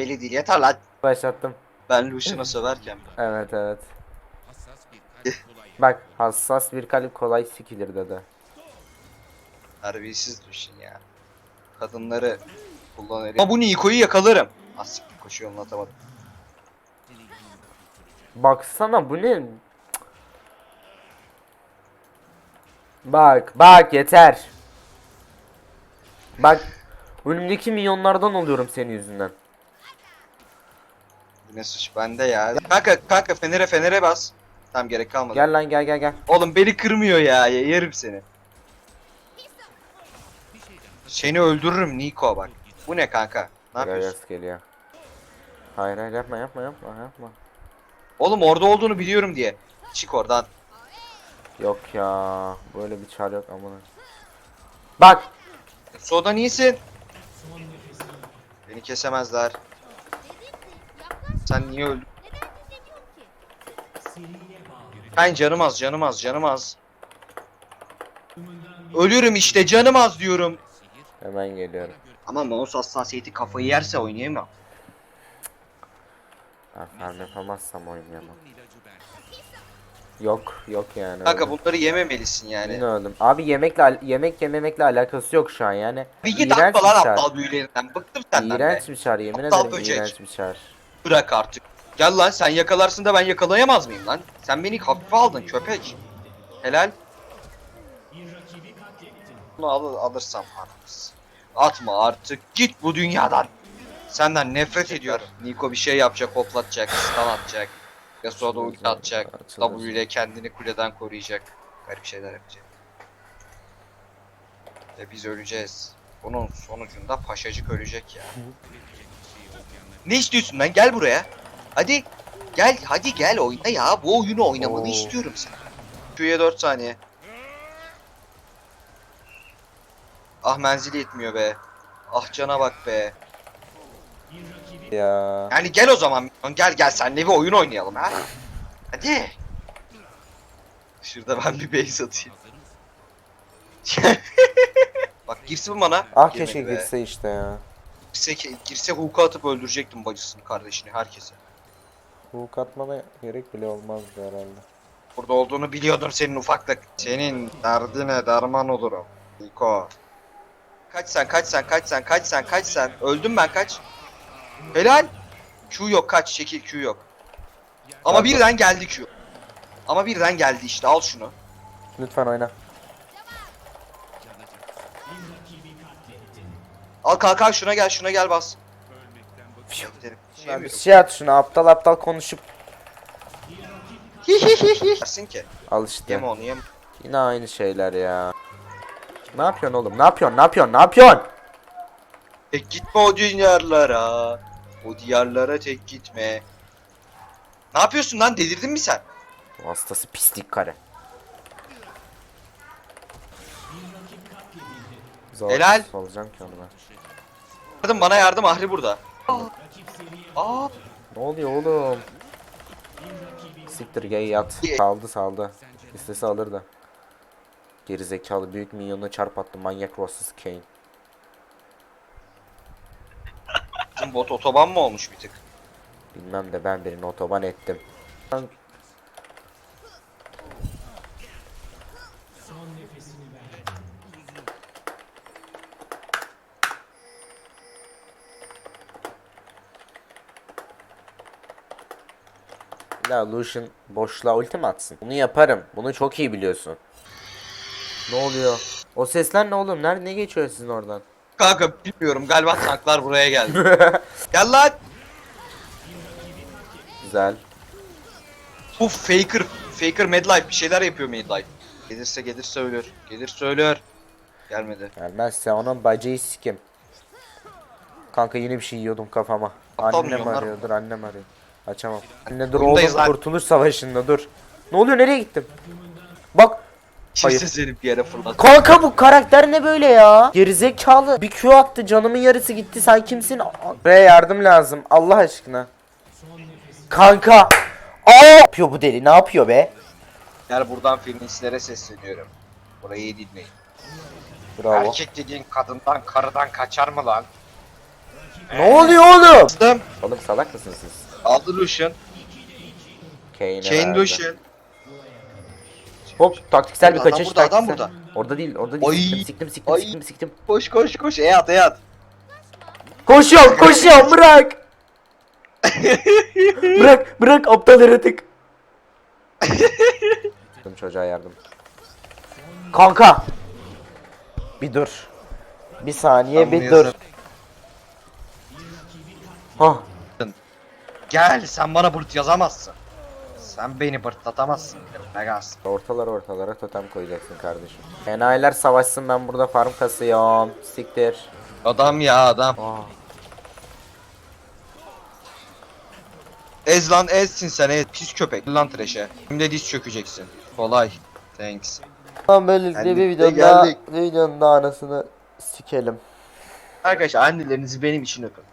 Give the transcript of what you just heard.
Belli değil yeter lan. Başlattım. Ben Lucian'a söverken. Evet evet. Bak hassas bir kalp kolay sikilir dedi. Terbiyesiz Lucian ya. Kadınları kullanır. Ama bu Niko'yu yakalarım. Asik koşu yolunu atamadım. Baksana bu ne? Bak bak yeter. Bak önümdeki milyonlardan oluyorum senin yüzünden. Ne suç bende ya. Kanka kanka fenere fenere bas. Tamam gerek kalmadı. Gel lan gel gel gel. Oğlum beni kırmıyor ya. ya yerim seni. Seni öldürürüm Niko bak. Bu ne kanka? Ne yapıyorsun? Gragas geliyor. Hayır hayır yapma yapma yapma yapma. Oğlum orada olduğunu biliyorum diye. Çık oradan. Yok ya böyle bir çar yok amına. Bak Soda niyesin? Beni kesemezler. Sen niye öldün? Ben canım az, canım az, canım az. Ölürüm işte, canım az diyorum. hemen geliyorum. Ama mouse hassasiyeti kafayı yerse oynayamam. Farm yapamazsam oynayamam. Yok yok yani. Kanka öyle. bunları yememelisin yani. Öldüm. Abi yemekle yemek yememekle alakası yok şu an yani. Bir git atma lan aptal büyülerinden. Bıktım senden İğrenç be. bir çar yemin Aptal ederim böcek. iğrenç bir çar. Bırak artık. Gel lan sen yakalarsın da ben yakalayamaz mıyım lan? Sen beni hafife aldın köpek. Helal. Bunu al alırsam haklısın. Atma artık git bu dünyadan. Senden nefret ediyorum. Niko bir şey yapacak, hoplatacak, stun atacak. Yasuo da ulti atacak. W ile kendini kuleden koruyacak. Garip şeyler yapacak. Ve biz öleceğiz. Bunun sonucunda paşacık ölecek ya. Ne istiyorsun lan? Gel buraya. Hadi. Gel hadi gel oyna ya. Bu oyunu oynamanı Oo. istiyorum sen. Q'ya 4 saniye. Ah menzili yetmiyor be. Ah cana bak be. Ya. Yani gel o zaman. Gel gel senle bir oyun oynayalım ha. Hadi. Şurada ben bir base atayım. Bak girsin bana. Ah Girmedi keşke be. girse işte ya. Girse, girse hook'a atıp öldürecektim bacısını, kardeşini, herkese. Hook atmana gerek bile olmazdı herhalde. Burada olduğunu biliyordum senin ufaklık. Senin derdine derman olurum. Niko. Kaç sen, kaç sen, kaç sen, kaç sen, kaç sen. Öldüm ben kaç. Helal. Q yok kaç, çekil Q yok. Ama Pardon. birden geldi Q. Ama birden geldi işte, al şunu. Lütfen oyna. Al kalk al şuna gel, şuna gel bas. Şey derim, şey bir mi? şey at şuna aptal aptal konuşup Dersin ki. al işte. Yeme onu yeme. Yine aynı şeyler ya. Ne yapıyorsun oğlum? Ne yapıyorsun? Ne yapıyorsun? Ne yapıyorsun? Tek gitme o diyarlara. O diyarlara tek gitme. Ne yapıyorsun lan? Delirdin mi sen? Bu hastası pislik kare. Zor Helal. olacağım ki onu ben. Yardım bana yardım Ahri burada. Aa, Ne oluyor oğlum? Siktir gay yat. Saldı saldı. İstese alırdı. Gerizekalı büyük minyonuna çarp attı manyak Ross's Kane. bizim bot otoban mı olmuş bir tık? Bilmem de ben birini otoban ettim. La Lucian boşluğa ulti mi atsın? Bunu yaparım. Bunu çok iyi biliyorsun. Ne oluyor? O sesler ne oğlum? Nerede ne geçiyor sizin oradan? Kanka bilmiyorum galiba tanklar buraya geldi. Gel lan. Güzel. Bu faker. Faker Medlife bir şeyler yapıyor Medlife. Gelirse gelirse ölür. Gelirse ölür. Gelmedi. Gelmezse onun bacayı sikim. Kanka yine bir şey yiyordum kafama. Aptal Annem milyonlar arıyor dur annem arıyor. Açamam. Anne dur oğlum lan. kurtuluş savaşında dur. Ne oluyor nereye gittim? Bak Kimse Hayır. seni bir yere fırlat. kanka bu karakter ne böyle ya? Gerizekalı. Bir Q attı canımın yarısı gitti sen kimsin? Buraya yardım lazım Allah aşkına. Kanka. Aa! Ne yapıyor bu deli ne yapıyor be? Gel buradan feministlere sesleniyorum. Burayı iyi dinleyin. Bravo. Erkek dediğin kadından karıdan kaçar mı lan? Ne oluyor oğlum? Oğlum salak mısınız siz? Aldı Lucian. Kane'e Kane verdi. Lucian. Hop taktiksel bir Adam kaçış. burada, adam taktiksel. Orada değil orada değil. Ay. Siktim siktim siktim Ay. siktim siktim. Koş koş koş. E at e at. Koşuyorum koşuyorum bırak. bırak bırak aptal yaratık. Yardım çocuğa yardım. Kanka. Bir dur. Bir saniye bir dur. Hah. Gel sen bana bırt yazamazsın. Sen beni bırtlatamazsın. Megas. Ortalara ortalara totem koyacaksın kardeşim. Enayiler savaşsın ben burada farm kasıyorum. Siktir. Adam ya adam. Aa. Ez lan ezsin sen ez. Pis köpek. Lan treşe. Şimdi diz çökeceksin. Kolay. Thanks. Tamam böylelikle Geldik bir de videonun daha, geldik. videonun daha anasını sikelim. Arkadaşlar annelerinizi benim için öpün.